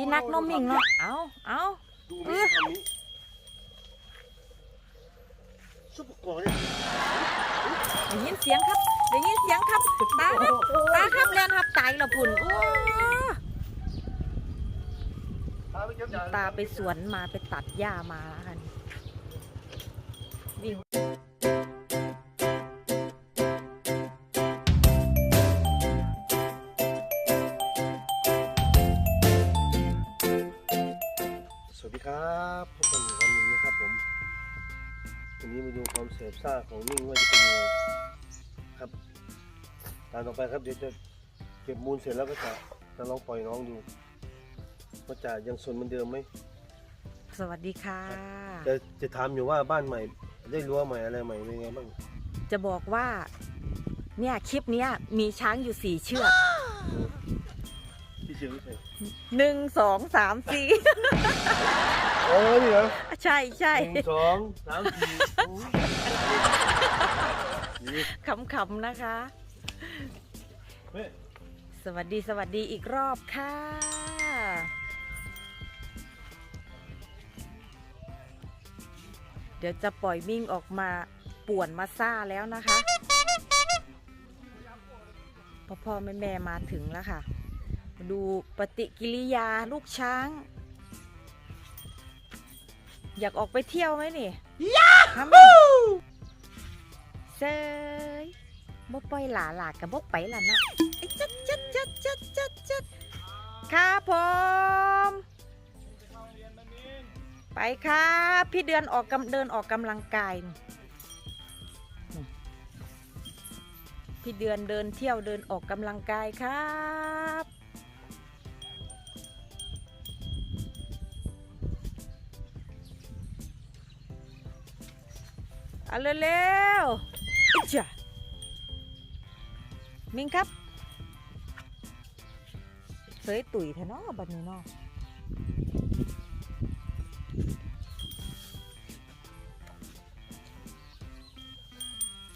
ดีนักน้องมิ่งเนาะ เอาเอาดูเอมีอคำนี้ซุปเปอร์กอร์เนี่ยได้ยินเสียงครับ ได้ยินเสียงครับตาครับตาครับแลนครับตายและพุ่นโอ้ตาไปเก็บยาตาไปสวนมาไปตัดหญ้ามาแล้วค่ะวิ่ง มาดูความเสพซ่าของนิ่งว่าจะเป็นยังไงครับตามต่อไปครับเดี๋ยวจะเก็บมูลเสร็จแล้วก็จะจะลองปล่อยน้องดูว่าจะยังสนเหมือนเดิมไหมสวัสดีค่ะ จะจะถามอยู่ว่าบ้านใหม่ ได้รั้วใหม่อะไรใหม่เป็นไงบ้างจะบอกว่า เนี่ยคลิปเนี้ยมีช้างอยู่สี่เชือกพี่เชียวพี่เชียวหนึ่งสองสามสี่โอ้ยนี่เหรอใช่ใช่หนึ่งสองสามสี่โอ้ยนี่ ขำๆนะคะเฮ้ยสวัสดีสวัสดีอีกรอบค่ะ เดี๋ยวจะปล่อยมิ่งออกมาป่วนมาซ่าแล้วนะคะพ่อพ่อแม่แม่มาถึงแล้วค่ะ ดูปฏิกิริยาลูกช้าง อยากออกไปเที่ยวไหมนี่ยาฮู เซยบ่ปล่อยหลาหลากับบ่ไปล่ะเนาะไอ้จัดจัดจัดจัดจัดจัดครับผม ไปครับพี่เดือนออกกำเดินออกกำลังกายพี่เดือนเดินเที่ยวเดินออกกำลังกายครับเอาเร็วๆ จ้ะมิงครับเสยตุ๋ยเถอะนาะบัดนี้เนาะ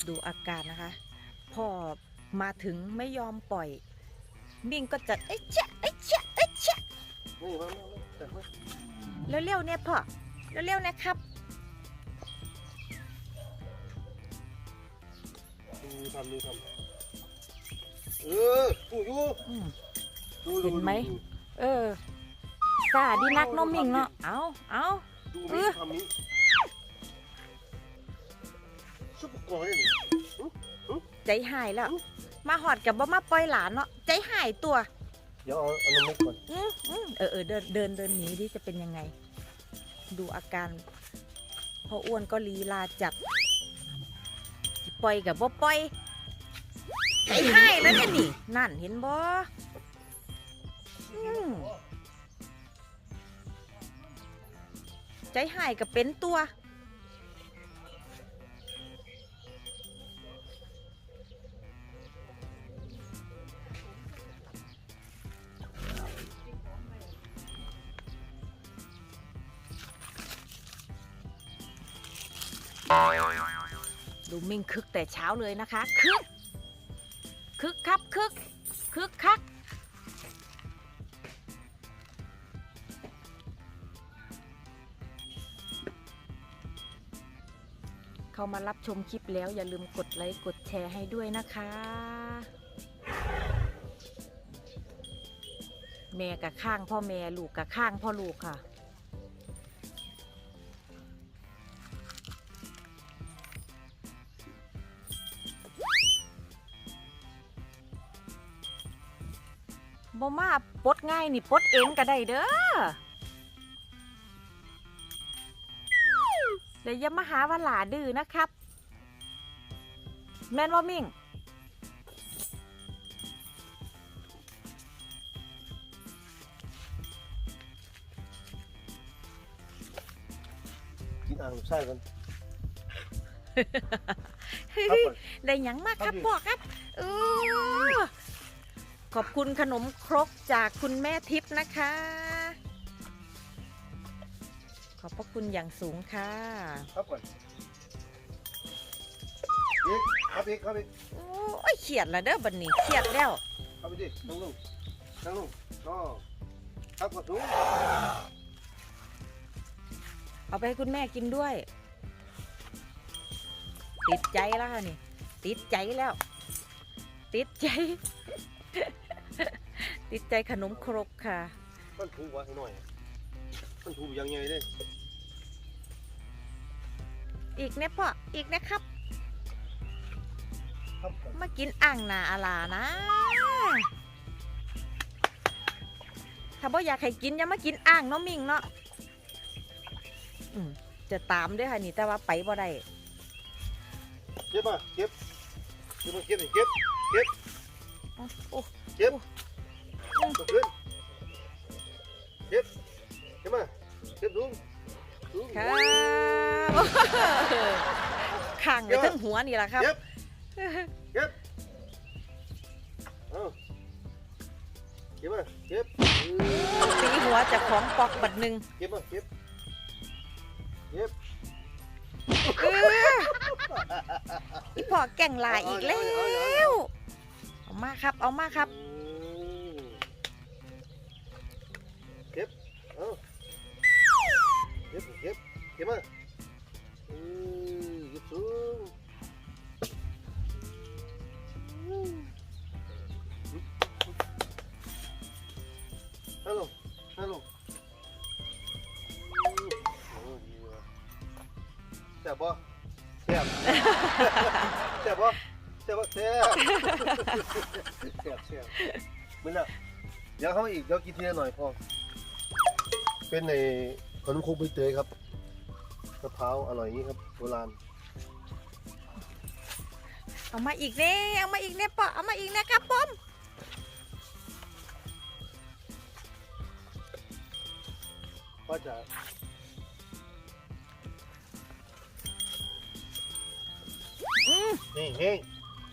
ดูอาการนะคะ พอมาถึงไม่ยอมปล่อย มิ่งก็จะเอ้ยแชะเอ้ยแชะเอ้ยแชะนี่มามามาจัดมาเร็วๆเนี่ยพ่อเร็วๆนะครับ ดูทำดูทำเออดูอยู่อืมดูเห็นไหมเออซาดีนักเน้องมิ่งเนาะ เอาเอาดูเอมีอคำนี้ซุปเปอร์กอร์เนี่ยใจหายแล้ว มาหอดกับบ่มาปล่อยหลานเนาะ ใจหายตัว เดี๋ยวเอาเอาน้ำเล็กก่อนอืมอืมเออเออเดินเดินเดินหนีดิจะเป็นยังไง ดูอาการพออ้วนก็ลีลาจัดสิ ปล่อยกับบ่ปล่อยใจหายแล้วเนี่ยนี่ นั่นเห็นบ่อืมใจหายกับเป็นตัว ดูมิ่งคึกแต่เช้าเลยนะคะ คึก คึกครับคึก คึกคักเข้ามารับชมคลิปแล้วอย่าลืมกดไลค์กดแชร์ให้ด้วยนะคะ แม่กับข้างพ่อแม่ลูกกับข้างพ่อลูกค่ะ บ่มาปลดง่ายนี่ปลดเองก็ได้เด้อเดี๋ยวอย่ามาหาว่าหลาดื้อนะครับ แม่นว่ามิ่งกินอ่างลูกไส้กันเฮ้ครับยก่อนได้หยังมากครับครับพ่อครับเออ ขอบคุณขนมครกจากคุณแม่ทิพย์นะคะ ขอบพระคุณอย่างสูงค่ะ ครับก่อนอีกครับอีกครับอีกโอ้ยเขียดแล้วเด้อบันนี้เขียดแล้วครับไปดินั่งลงนั่งลงก็คครับกระสูงเอาไปให้คุณแม่กินด้วย ติดใจแล้วค่ะนี่ ติดใจแล้ว ติดใจ ติดใจขนมครกค่ะ มันถูกไว้ให้หน่อย มันถูกยังไงเลยอีกนะพ่อ อีกนะครับครับ มากินอ่างนาอาลานะ ถ้าบ่อยากให้กินอย่ามากินอ่างเนาะมิงเนาะอืมจะตามด้วยค่ะนี่แต่ว่าไปบ่ได้ เก็บมาเก็บเก็บมาเก็บดิเก็บเก็บโอ้โอ้ เก็บตกขึ้นเก็บเก็บมาเก็บลุงลุงครับขังเลยทั้งหัวนี่แหละครับ เก็บเก็บเอาเก็บมาเก็บตีหัวจากของปอกบัดหนึ่งเก็บมาเก็บเก็บอีพ่อแก่งลายอีกแล้ว มาครับ เอามาครับเก็บเอาเก็บเก็บเก็บมาอือเก็บสูงฮัลโหลฮัลโหลโอ้ดีว่ะแซ่บบ่แซ่บแซ่บบ่ แซ่บบ่แซ่บเสียบเสียบมันอะเดี๋ยวเขาอีกเดี๋ยวกินทีละหน่อยพอ เป็นในขนมครกใบเตยครับมะพร้าวอร่อยอย่างนี้ครับโบราณเอามาอีกเน่เอามาอีกเน่ปอเอามาอีกนะครับผมก็จะอืมนี่เฮ้ง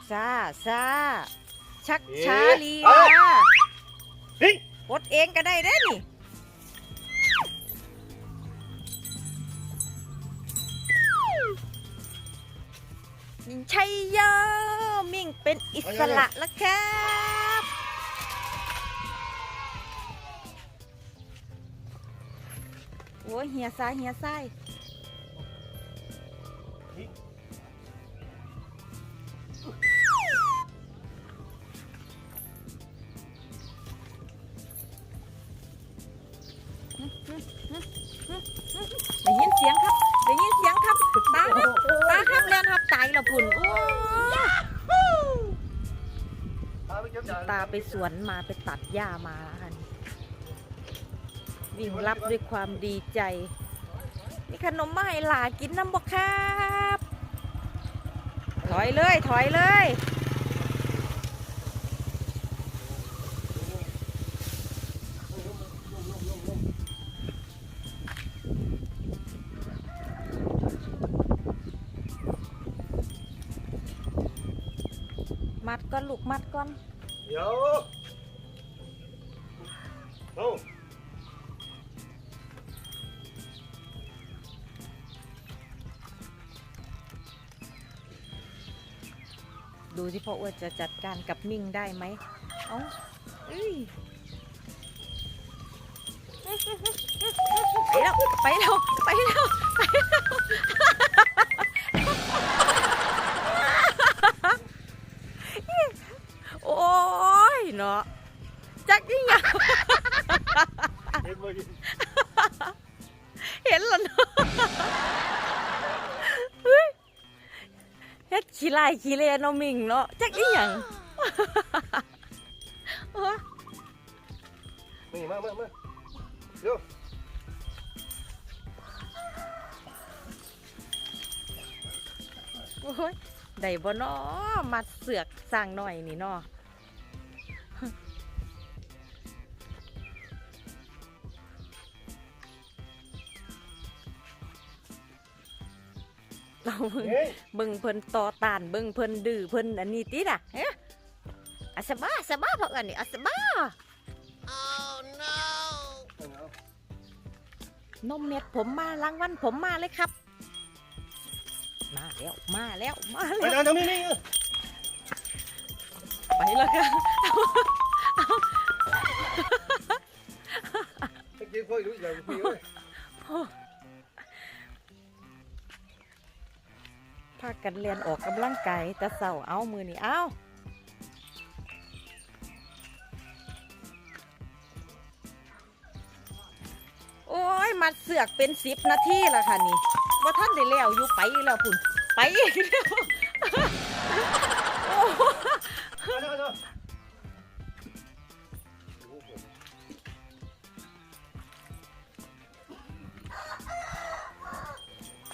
ซาซาชักเอ๊ะช้าลีเอ้ลายเฮ้งกดเองก็ได้เด้อนี่ชัยโยมิ่งเป็นอิสระแล้วครับโอ้ยเฮียซ้ายเฮียซ้าย ได้ยินเสียงครับได้ยินเสียงครับตาครับตาครับเรียนครับตายแล้วปุ่นโอ้ตาไปสวนมาไปตัดหญ้ามาค่ะนี่วิ่งรับด้วยความดีใจมีขนมมาให้หลากินน้ำบกครับ ถอยเลยถอยเลย ลูกมัดก่อน เดี๋ยวเอาดูที่พ่ออ้วนจะจัดการกับมิ่งได้ไหมเอาเอ้ยไปแล้ว ไปแล้ว ไปแล้วไปแล้ว เฮ็ดขี้ไล่ขี้เลนเนาะมิ่งเนาะจักยิ่งยังโอ้ยนี่มามามาเดี๋ยวโอ้ยได้บ่เนาะมัดเสือกสร้างหน่อยนี่เนาะ เราเบิ่งเฮ้ยเบิ่งเพิ่นต่อต้านเบิ่งเพิ่นดื้อเพิ่นอันนี้ติน่ะเอ๊ะอาสบาสบาเพราะอันนี้อาสบานมเม็ดผมมารางวัลผมมาเลยครับ มาแล้วมาแล้วมาไปแล้วทางนี้นี่ไปแล้วค่ะเจ๊พ่อยรู้อย่างพี่ กันเรียนออกกำลังกายแต่เสาเอามือนี่เอาโอ้ย มัดเสือกเป็นสิบนาทีแล้วค่ะนี่ว่าท่านได้แล้วอยู่ไปอีกแล้วพุ่นไปอีกแล้ว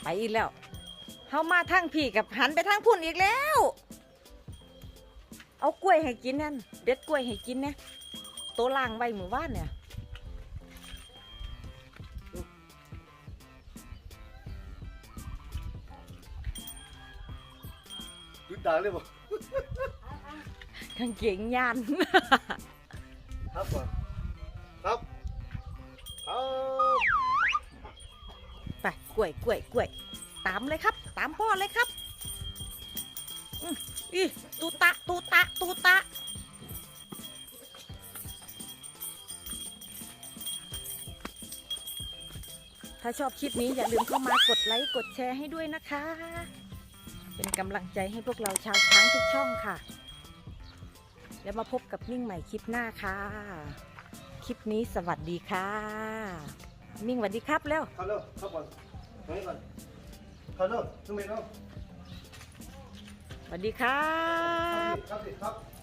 ไปอีกแล้ว เฮามาทางพี่กับหันไปทางพุ่นอีกแล้ว เอากล้วยให้กินนั่นเด็ดกล้วยให้กินเนี่ยโตวล่างไว้หมู่บ้านเนี่ยดูตาเลยบ่กางเกงยานครับก่อนครับครับไปกล้วยกล้วยกล้วยตามเลยครับ ตามพ่อเลยครับอืมอีตูตะตูตะตูตะ ถ้าชอบคลิปนี้อย่าลืมเข้ามากดไลค์กดแชร์ให้ด้วยนะคะ เป็นกำลังใจให้พวกเราชาวช้างทุกช่องค่ะ แล้วมาพบกับมิ่งใหม่คลิปหน้าค่ะ คลิปนี้สวัสดีค่ะ มิ่งสวัสดีครับเร็วเข้าเร็ วเข้าก่อนตรงนี้ก่อนเข้าเร็วตรงนี้เร็วสวัสดีครับ ครับสิครับครับ